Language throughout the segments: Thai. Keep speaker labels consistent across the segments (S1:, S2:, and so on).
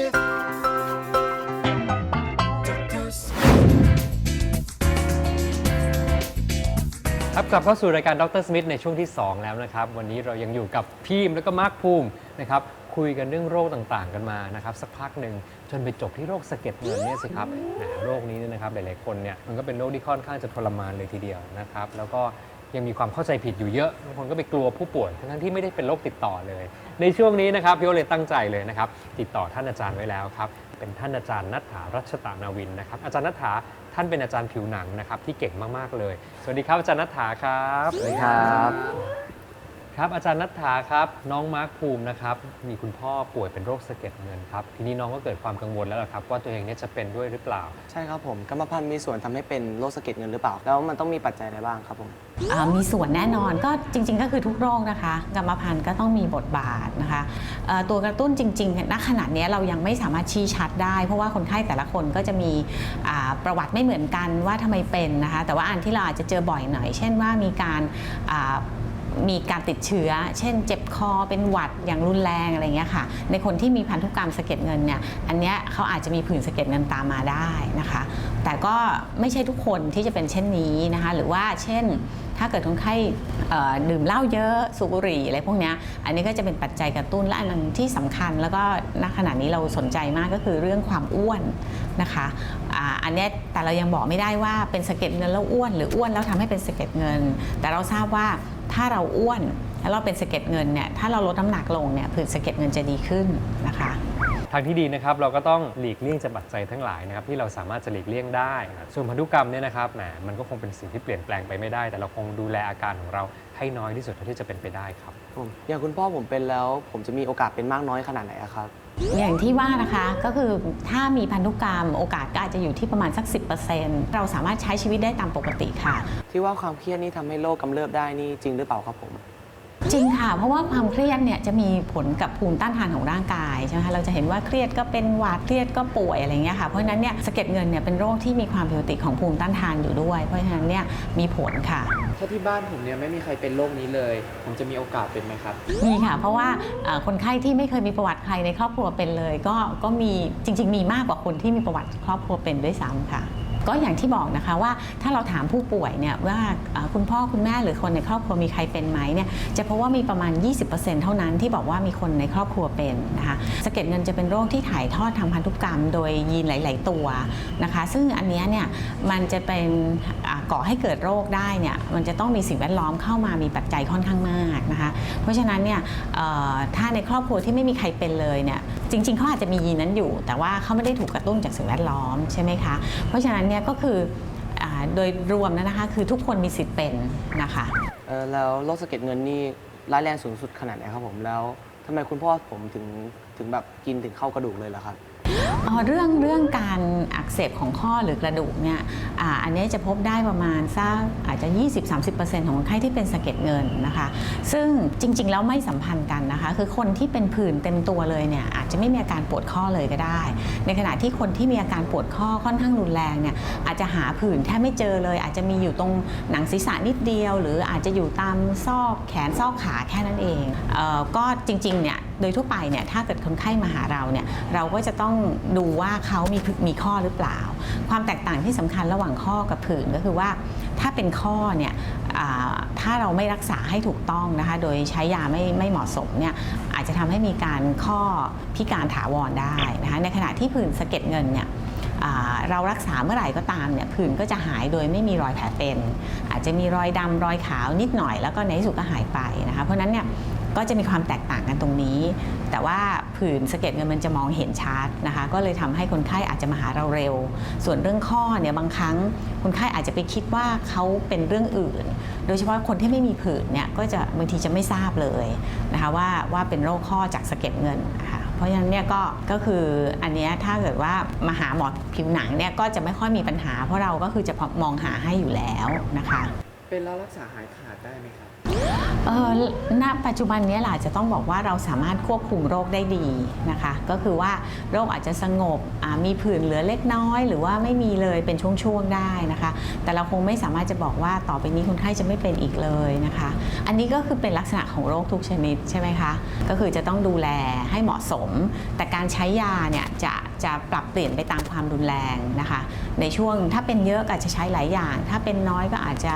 S1: Smith. Dr. Smith.
S2: ครับกลับเข้าสู่รายการดรสมิธในช่วงที่ 2 แล้วนะครับ วันนี้เรายังอยู่กับพี่มแล้วก็มาร์คภูมินะครับคุยกันเรื่องโรคต่างๆ กันมานะครับสักพักหนึ่งจนไปจบที่โรคสะเก็ดเงินเนี่ยสิครับแหมโรคนี้เนี่ยนะครับหลายๆคนเนี่ยมันก็เป็นโรคที่ค่อนข้างจะทรมานเลยทีเดียวนะครับแล้วก็ ยังมีความเข้าใจผิดอยู่เยอะบางคนก็ไปกลัวผู้ป่วยทั้งที่ไม่ได้เป็นโรคติดต่อเลย ในช่วงนี้นะครับพี่โอเลยตั้งใจเลยนะครับ ติดต่อท่านอาจารย์ไว้แล้วครับ เป็นท่านอาจารย์นัทธารัชตานาวินนะครับ อาจารย์นัทธาท่านเป็นอาจารย์ผิวหนังนะครับที่เก่งมากๆเลย สวัสดีครับอาจารย์นัทธาครับ
S3: สวัสดีครับ
S2: ครับอาจารย์นัทธาครับน้องมาร์คภูมินะครับมีคุณพ่อป่วยเป็นโรคสะเก็ดเงินครับทีนี้น้องก็เกิดความกังวลแล้วล่ะครับว่าตัวเองเนี่ยจะเป็นด้วยหรือเปล่า
S3: ใช่ครับผมกรรมพันธุ์มีส่วนทำให้เป็นโรคสะเก็ดเงินหรือเปล่า แล้วมันต้องมีปัจจัยอะไรบ้างครับผม
S4: อ่ามีส่วนแน่นอนก็จริง ๆ ก็คือทุกโรคนะคะ กรรมพันธุ์ก็ต้องมีบทบาทนะคะเอ่อตัวกระตุ้นจริงๆณขณะเนี้ยเรายังไม่สามารถชี้ชัดได้ เพราะว่าคนไข้แต่ละคนก็จะมีอ่าประวัติไม่เหมือนกันว่าทำไมเป็นนะคะแต่ว่าอันที่เราอาจจะเจอบ่อยหน่อย เช่นว่ามีการอ่า มีการติดเชื้อ เช่น เจ็บคอเป็นหวัดอย่างรุนแรงอะไรเงี้ยค่ะ ในคนที่มีพันธุกรรมสะเก็ดเงินเนี่ยอันเนี้ยเขาอาจจะมีผื่นสะเก็ดเงินตามมาได้นะคะ แต่ก็ไม่ใช่ทุกคนที่จะเป็นเช่นนี้นะคะ หรือว่าเช่นถ้าเกิดคนไข่ดื่มเหล้าเยอะสูบบุหรี่อะไรพวกเนี้ยอันนี้ก็จะเป็นปัจจัยกระตุ้นและอันนึงที่สำคัญ แล้วก็ณขณะนี้เราสนใจมากก็คือเรื่องความอ้วนนะคะอันเนี้ยแต่เรายังบอกไม่ได้ว่าเป็นสะเก็ดเงินแล้วอ้วน หรืออ้วนแล้วทำให้เป็นสะเก็ดเงิน แต่เราทราบว่า ถ้าเราอ้วนแล้วเราเป็นสะเก็ดเงินเนี่ยถ้าเราลดน้ำหนักลงเนี่ยผื่นสะเก็ดเงินจะดีขึ้นนะคะ
S2: ทางที่ดีนะครับเราก็ต้องหลีกเลี่ยงจากปัจจัยทั้งหลายนะครับที่เราสามารถจะหลีกเลี่ยงได้นะส่วนพันธุกรรมเนี่ยนะครับแหมมันก็คงเป็นสิ่งที่เปลี่ยนแปลงไปไม่ได้ แต่เราคงดูแลอาการของเราให้น้อยที่สุดเท่าที่จะเป็นไปได้ครับ
S3: ผมอย่างคุณพ่อผมเป็นแล้ว ผมจะมีโอกาสเป็นมากน้อยขนาดไหนอะครับ
S4: อย่างที่ว่านะคะก็คือถ้ามีพันธุกรรมโอกาสก็อาจจะอยู่ที่ประมาณสัก 10%เราสามารถใช้ชีวิตได้ตามปกติค่ะ
S3: ที่ว่าความเครียดนี่ทำให้โรคกำเริบได้นี่จริงหรือเปล่าครับผม
S4: จริงค่ะ เพราะว่าความเครียดเนี่ยจะมีผลกับภูมิต้านทานของร่างกายใช่ไหมคะเราจะเห็นว่าเครียดก็เป็นหวัดเครียดก็ป่วยอะไรเงี้ยค่ะเพราะฉะนั้นเนี่ยสะเก็ดเงินเนี่ยเป็นโรคที่มีความผิดปกติของภูมิต้านทานอยู่ด้วย เพราะฉะนั้นเนี่ยมีผลค่ะ
S5: ถ้าที่บ้านผมเนี่ยไม่มีใครเป็นโรคนี้เลย ผมจะมีโอกาสเป็นไหมครับ
S4: มีค่ะ เพราะว่าเอ่อคนไข้ที่ไม่เคยมีประวัติใครในครอบครัวเป็นเลย ก็ก็มีจริง ๆ มีมากกว่าคนที่มีประวัติครอบครัวเป็นด้วยซ้ำค่ะ ก็อย่างที่บอกนะคะว่าถ้าเราถามผู้ป่วยเนี่ยว่าคุณพ่อคุณแม่หรือคนในครอบครัวมีใครเป็นไหมเนี่ยจะพบว่ามีประมาณ 20%เท่านั้นที่บอกว่ามีคนในครอบครัวเป็นนะคะสะเก็ดเงินจะเป็นโรคที่ถ่ายทอดทางพันธุกรรม โดยยีนหลาย ๆ ตัวนะคะ ซึ่งอันนี้เนี่ยมันจะเป็น ก่อให้เกิดโรคได้เนี่ยมันจะต้องมีสิ่งแวดล้อมเข้ามามีปัจจัยค่อนข้างมากนะคะเพราะฉะนั้นเนี่ยถ้าในครอบครัวที่ไม่มีใครเป็นเลยเนี่ยจริงๆเขาอาจจะมียีนนั้นอยู่ แต่ว่าเขาไม่ได้ถูกกระตุ้นจากสิ่งแวดล้อมใช่ไหมคะเพราะฉะนั้นเนี่ยก็คือโดยรวมนะคะคือทุกคนมีสิทธิ์เป็นนะคะ
S3: แล้วโรคสะเก็ดเงินนี่ร้ายแรงสูงสุดขนาดไหนครับผมแล้วทำไมคุณพ่อผมถึงถึงแบบกินถึงเข้ากระดูกเลยล่ะครับ
S4: เรื่องเรื่องการอักเสบของข้อหรือกระดูกเนี่ยอ,อันนี้จะพบได้ประมาณสักอาจจะ 20-30%ของคนไข้ที่เป็นสะเก็ดเงินนะคะ ซึ่งจริง ๆ แล้วไม่สัมพันธ์กันนะคะ คือคนที่เป็นผื่นเต็มตัวเลยเนี่ยอาจจะไม่มีอาการปวดข้อเลยก็ได้ ในขณะที่คนที่มีอาการปวดข้อค่อนข้างรุนแรงเนี่ยอาจจะหาผื่นแทบไม่เจอเลย อาจจะมีอยู่ตรงหนังศีรษะนิดเดียว หรืออาจจะอยู่ตามซอกแขนซอกขาแค่นั้นเองเออก็จริงๆเนี่ย โดยทั่วไปเนี่ยถ้าเกิดคนไข้มาหาเราเนี่ยเราก็จะต้องดูว่าเขามีมีข้อหรือเปล่า ความแตกต่างที่สำคัญระหว่างข้อกับผื่นก็คือว่าถ้าเป็นข้อเนี่ยถ้าเราไม่รักษาให้ถูกต้องนะคะ โดยใช้ยาไม่ไม่เหมาะสมเนี่ยอาจจะทำให้มีการข้อพิการถาวรได้นะคะในขณะที่ผื่นสะเก็ดเงินเนี่ยเรารักษาเมื่อไหร่ก็ตามเนี่ยผื่นก็จะหายโดยไม่มีรอยแผลเป็น อาจจะมีรอยดำรอยขาวนิดหน่อยแล้วก็ในที่สุดก็หายไปนะคะเพราะนั้นเนี่ย ก็จะมีความแตกต่างกันตรงนี้ แต่ว่าผื่นสะเก็ดเงินมันจะมองเห็นชัดนะคะ ก็เลยทำให้คนไข้อาจจะมาหาเราเร็ว ส่วนเรื่องข้อเนี่ยบางครั้งคนไข้อาจจะไปคิดว่าเขาเป็นเรื่องอื่น โดยเฉพาะคนที่ไม่มีผื่นเนี่ยก็จะบางทีจะไม่ทราบเลยนะคะว่าว่าเป็นโรคข้อจากสะเก็ดเงินนะคะเพราะฉะนั้นเนี่ยก็ก็คืออันนี้ถ้าเกิดว่ามาหาหมอผิวหนังเนี่ยก็จะไม่ค่อยมีปัญหา เพราะเราก็คือจะมองหาให้อยู่แล้วนะคะ
S5: เป็นแล้วรักษาหายขาดได้ไหมครับ
S4: ณปัจจุบันนี้แหละจะต้องบอกว่าเราสามารถควบคุมโรคได้ดีนะคะ ก็คือว่าโรคอาจจะสงบมีผื่นเหลือเล็กน้อย หรือว่าไม่มีเลยเป็นช่วงๆได้นะคะ แต่เราคงไม่สามารถจะบอกว่าต่อไปนี้คนไข้จะไม่เป็นอีกเลยนะคะ อันนี้ก็คือเป็นลักษณะของโรคทุกชนิดใช่ไหมคะก็คือจะต้องดูแลให้เหมาะสม แต่การใช้ยาเนี่ยจะ จะปรับเปลี่ยนไปตามความรุนแรงนะคะ ในช่วงถ้าเป็นเยอะอาจจะใช้หลายอย่าง ถ้าเป็นน้อยก็อาจจะ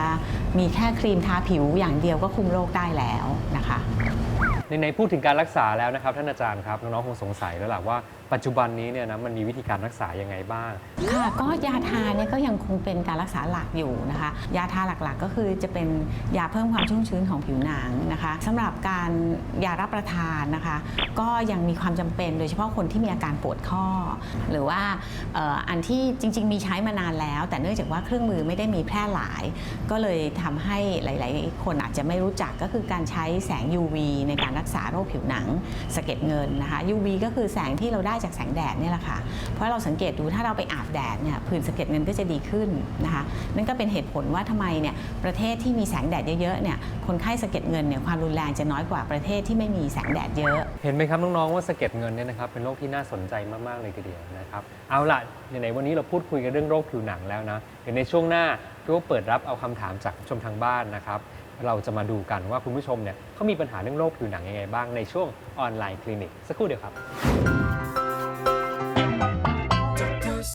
S4: มีแค่ครีมทาผิวอย่างเดียวก็คุมโรคได้แล้วนะคะ
S2: ในๆพูดถึงการรักษาแล้วนะครับท่านอาจารย์ครับน้องๆคงสงสัยแล้วล่ะว่าปัจจุบันนี้เนี่ยนะมันมีวิธีการรักษายังไงบ้าง
S4: ค่ะก็ยาทาเนี่ยก็ยังคงเป็นการรักษาหลักอยู่นะคะ ยาทาหลักๆ ก็คือจะเป็นยาเพิ่มความชุ่มชื้นของผิวหนังนะคะสำหรับการยารับประทานนะคะ ก็ยังมีความจำเป็นโดยเฉพาะคนที่มีอาการปวดข้อ หรือว่าเอ่ออันที่จริง ๆ มีใช้มานานแล้ว แต่เนื่องจากว่าเครื่องมือไม่ได้มีแพร่หลาย ก็เลยทำให้หลาย ๆ คนอาจจะไม่รู้จักก็คือการใช้แสง UV ในการรักษาโรคผิวหนังสะเก็ดเงินนะคะ UV ก็คือแสงที่เราได้จากแสงแดดเนี่ยแหละค่ะ เพราะเราสังเกตดูถ้าเราไปอาบแดดเนี่ยผื่นสะเก็ดเงินก็จะดีขึ้นนะคะ นั่นก็เป็นเหตุผลว่าทำไมเนี่ยประเทศที่มีแสงแดดเยอะๆเนี่ยคนไข้สะเก็ดเงินเนี่ยความรุนแรงจะน้อยกว่าประเทศที่ไม่มีแสงแดดเยอะ
S2: เห็นไหมครับน้องๆว่าสะเก็ดเงินเนี่ยนะครับเป็นโรคที่น่าสนใจมากๆเลยทีเดียวนะครับเอาล่ะไหนๆวันนี้เราพูดคุยกันเรื่องโรคผิวหนังแล้วนะเดี๋ยวในช่วงหน้าพี่ว่าเปิดรับเอาคำถามจากผู้ชมทางบ้านนะครับ เราจะมาดูกันว่าคุณผู้ชมเนี่ยเขามีปัญหาเรื่องโรคผิวหนังยังไงบ้างในช่วงออนไลน์คลินิกสักครู่เดียวครับ